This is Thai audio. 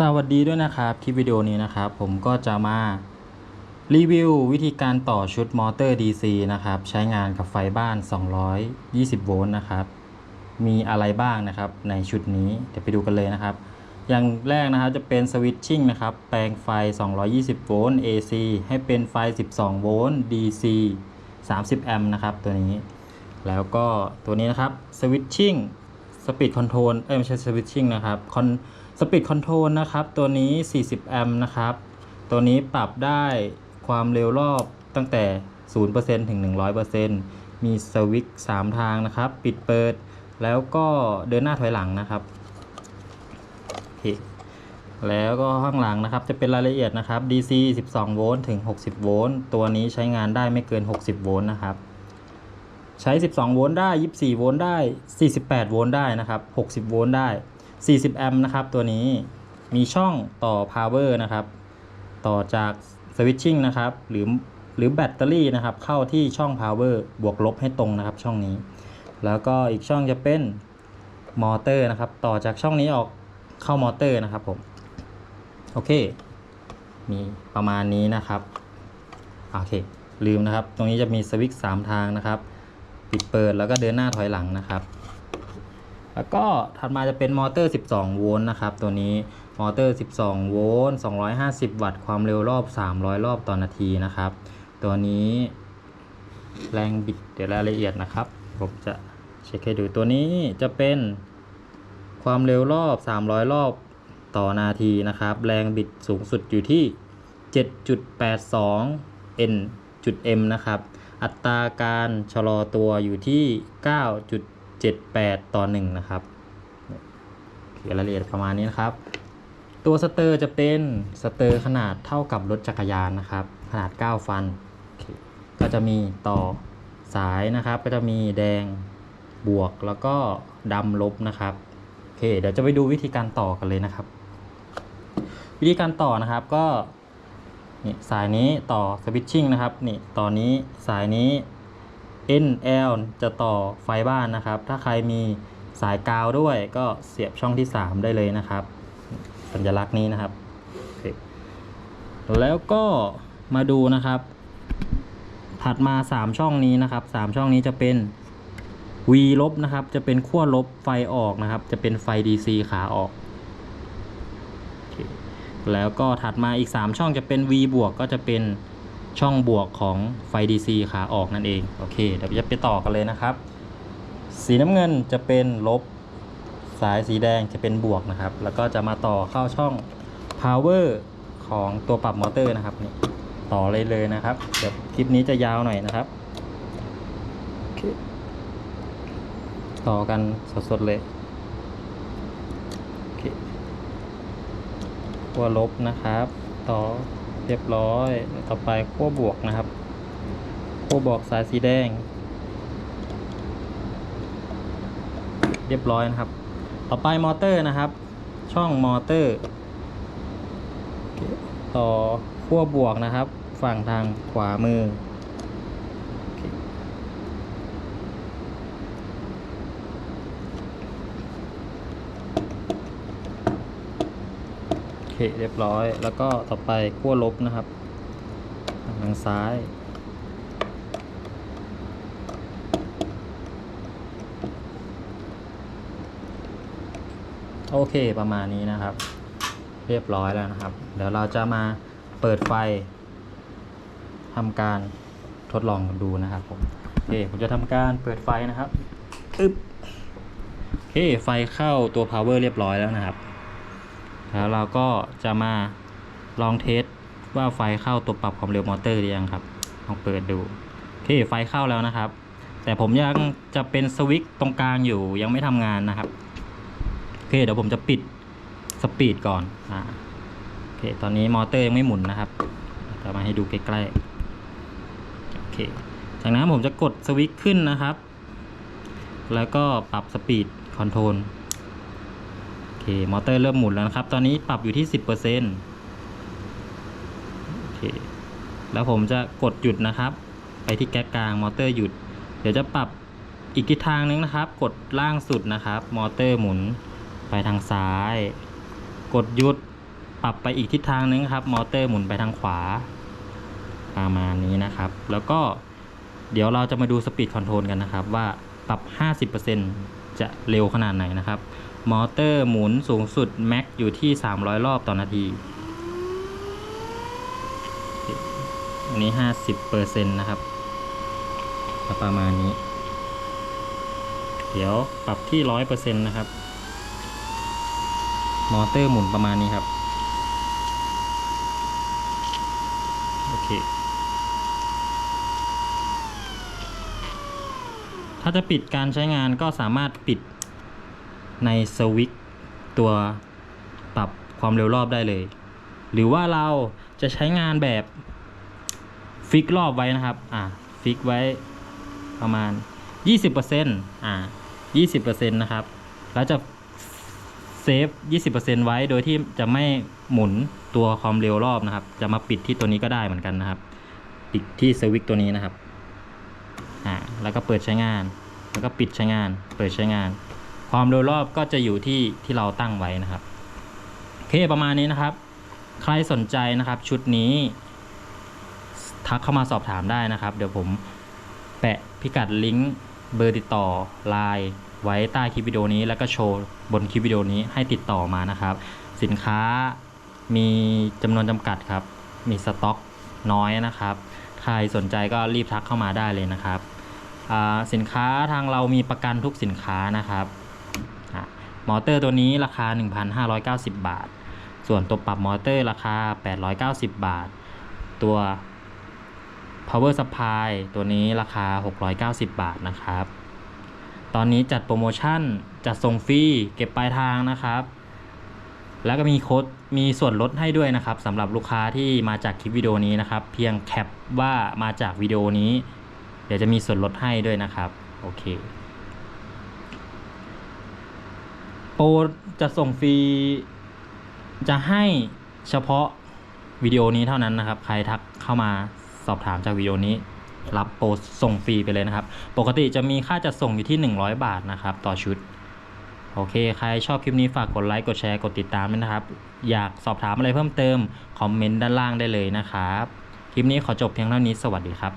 สวัสดีด้วยนะครับคลิปวิดีโอนี้นะครับ ผมก็จะมารีวิววิธีการต่อชุดมอเตอร์ DC นะครับ ใช้งานกับไฟบ้าน 220 โวลต์นะครับ มีอะไรบ้างนะครับในชุดนี้เดี๋ยวไปดูกันเลยนะครับ อย่างแรกนะครับจะเป็นสวิตชิ่งนะครับ แปลงไฟ 220 โวลต์ AC ให้เป็นไฟ 12 โวลต์ DC 30 แอมป์นะครับตัวนี้ แล้วก็ตัวนี้นะครับสวิตชิ่ง สปีดคอนโทรลเอ้ยไม่ใช่สวิตชิ่งนะครับคอนสปีดคอนโทรลนะครับ ตัวนี้ 40 แอมป์นะครับ ตัวนี้ปรับได้ความเร็วรอบตั้งแต่ 0%ถึง 100%มีสวิตช์3ทางนะครับ ปิดเปิด แล้วก็เดินหน้าถอยหลังนะครับแล้วก็ข้างหลังนะครับ จะเป็นรายละเอียดนะครับ DC 12 โวลต์ถึง 60 โวลต์ ตัวนี้ใช้งานได้ไม่เกิน 60 โวลต์นะครับ ใช้ 12 โวลต์ได้ 24 โวลต์ได้ 48 โวลต์ได้นะครับ 60 โวลต์ได้ 40 แอมป์นะครับตัวนี้มีช่องต่อ power นะครับ ต่อจากสวิตชิ่งนะครับ หรือหรือแบตเตอรี่นะครับ เข้าที่ช่อง power บวกลบให้ตรงนะครับช่องนี้ แล้วก็อีกช่องจะเป็นมอเตอร์นะครับ ต่อจากช่องนี้ออกเข้ามอเตอร์นะครับผม โอเค มีประมาณนี้นะครับ โอเค ลืมนะครับ ตรงนี้จะมีสวิตช์3ทางนะครับ ปิดเปิดแล้วก็เดินหน้าถอยหลังนะครับ แล้วก็ถัดมาจะเป็นมอเตอร์ 12 โวลต์นะครับ ตัวนี้มอเตอร์ 12 โวลต์ 250 วัตต์ ความเร็วรอบ 300 รอบต่อนาทีนะครับ ตัวนี้แรงบิดเดี๋ยวรายละเอียดนะครับ ผมจะเช็คให้ดูตัวนี้จะเป็นความเร็วรอบ 300 รอบต่อนาทีนะครับ แรงบิดสูงสุดอยู่ที่ 7.82 n จุด m นะครับ อัตราการชะลอตัวอยู่ที่ 9.78 ต่อ 1 นะครับเขียนรายละเอียดประมาณนี้นะครับ ตัวสเตอร์จะเป็นสเตอร์ขนาดเท่ากับรถจักรยานนะครับ ขนาด 9 ฟัน ก็จะมีต่อสายนะครับ ก็จะมีแดงบวกแล้วก็ดำลบนะครับโอเคเดี๋ยวจะไปดูวิธีการต่อกันเลยนะครับ วิธีการต่อนะครับก็ นี่สายนี้ต่อสวิตชิ่งนะครับนี่ตอนนี้สายนี้ NL จะต่อไฟบ้านนะครับ ถ้าใครมีสายกาวด้วยก็เสียบช่องที่ 3 ได้เลยนะครับ สัญลักษณ์นี้นะครับ แล้วก็มาดูนะครับ ถัดมา 3 ช่องนี้นะครับ 3 ช่องนี้จะเป็น V ลบนะครับ จะเป็นขั้วลบไฟออกนะครับ จะเป็นไฟ DC ขาออก แล้วก็ถัดมาอีก 3 ช่องจะเป็น V บวกก็จะเป็นช่องบวกของไฟ DC ขาออกนั่นเอง โอเค เดี๋ยวจะไปต่อกันเลยนะครับ สีน้ำเงินจะเป็นลบ สายสีแดงจะเป็นบวกนะครับ แล้วก็จะมาต่อเข้าช่อง power ของตัวปรับมอเตอร์นะครับนี่ต่อเลยเลยนะครับ เดี๋ยวคลิปนี้จะยาวหน่อยนะครับ ต่อกันสดๆเลยโอเค ขั้วลบนะครับ ต่อเรียบร้อย ต่อไปขั้วบวกนะครับขั้วบวกสายสีแดง เรียบร้อยนะครับ ต่อไปมอเตอร์นะครับ ช่องมอเตอร์ ต่อขั้วบวกนะครับ ฝั่งทางขวามือโอเคโอ เคเรียบร้อย แล้วก็ต่อไปขั้วลบนะครับ ทางซ้ายโอเคประมาณนี้นะครับ เรียบร้อยแล้วนะครับ เดี๋ยวเราจะมาเปิดไฟทำการทดลองดูนะครับผมโอเคผมจะทำการเปิดไฟนะครับอึ๊บโอเคไฟเข้าตัว power เรียบร้อยแล้วนะครับ แล้วเราก็จะมาลองเทสว่าไฟเข้าตัวปรับความเร็วมอเตอร์หรือยังครับลองเปิดดูโอเคไฟเข้าแล้วนะครับ แต่ผมยังจะเป็นสวิตช์ตรงกลางอยู่ยังไม่ทำงานนะครับโอเคเดี๋ยวผมจะปิดสปีดก่อนอ่าโอเคตอนนี้มอเตอร์ยังไม่หมุนนะครับจะมาให้ดูใกล้ๆโอเคจากนั้นผมจะกดสวิตช์ขึ้นนะครับ แล้วก็ปรับสปีดคอนโทรล เคมอเตอร์เริ่มหมุนแล้วนะครับ ตอนนี้ปรับอยู่ที่ 10%โอเคแล้วผมจะกดหยุดนะครับ ไปที่แก๊กกลางมอเตอร์หยุด เดี๋ยวจะปรับอีกทิศทางนึงนะครับ กดล่างสุดนะครับ มอเตอร์หมุนไปทางซ้าย กดหยุดปรับไปอีกทิศทางนึงครับ มอเตอร์หมุนไปทางขวาประมาณนี้นะครับ แล้วก็เดี๋ยวเราจะมาดูสปีดคอนโทรลกันนะครับ ว่าปรับ 50%จะเร็วขนาดไหนนะครับ มอเตอร์หมุนสูงสุด แม็กอยู่ที่ 300 รอบต่อนาที อันนี้ 50%นะครับ ประมาณนี้ เดี๋ยวปรับที่ 100%นะครับ มอเตอร์หมุนประมาณนี้ครับ โอเค ถ้าจะปิดการใช้งานก็สามารถปิด ในสวิตช์ตัวปรับความเร็วรอบได้เลย หรือว่าเราจะใช้งานแบบฟิกรอบไว้นะครับ อ่าฟิกไว้ประมาณ 20%อ่า20%นะครับ แล้วจะเซฟ 20%ไว้โดยที่จะไม่หมุนตัวความเร็วรอบนะครับ จะมาปิดที่ตัวนี้ก็ได้เหมือนกันนะครับ ปิดที่สวิตช์ตัวนี้นะครับ อ่า แล้วก็เปิดใช้งาน แล้วก็ปิดใช้งาน เปิดใช้งาน ความเร็วรอบก็จะอยู่ที่ที่เราตั้งไว้นะครับโอเคประมาณนี้นะครับ ใครสนใจนะครับชุดนี้ ทักเข้ามาสอบถามได้นะครับ เดี๋ยวผมแปะพิกัดลิงก์เบอร์ติดต่อไลน์ไว้ใต้คลิปวิดีโอนี้ แล้วก็โชว์บนคลิปวิดีโอนี้ให้ติดต่อมานะครับ สินค้ามีจำนวนจำกัดครับ มีสต็อกน้อยนะครับ ใครสนใจก็รีบทักเข้ามาได้เลยนะครับอ่าสินค้าทางเรามีประกันทุกสินค้านะครับ มอเตอร์ตัวนี้ราคา 1,590 บาท ส่วนตัวปรับมอเตอร์ราคา 890 บาท ตัว power supply ตัวนี้ราคา 690 บาทนะครับ ตอนนี้จัดโปรโมชั่น จัดส่งฟรี เก็บปลายทางนะครับ แล้วก็มีโค้ดมีส่วนลดให้ด้วยนะครับสำหรับลูกค้าที่มาจากคลิปวิดีโอนี้นะครับ เพียงแคปว่ามาจากวิดีโอนี้ เดี๋ยวจะมีส่วนลดให้ด้วยนะครับ โอเค โปรจะส่งฟรี จะให้เฉพาะวิดีโอนี้เท่านั้นนะครับ ใครทักเข้ามาสอบถามจากวิดีโอนี้รับโปรส่งฟรีไปเลยนะครับ ปกติจะมีค่าจัดส่งอยู่ที่ 100 บาทนะครับ ต่อชุด โอเค ใครชอบคลิปนี้ฝากกดไลค์ กดแชร์ กดติดตามด้วยนะครับ อยากสอบถามอะไรเพิ่มเติม คอมเมนต์ด้านล่างได้เลยนะครับ คลิปนี้ขอจบเพียงเท่านี้ สวัสดีครับ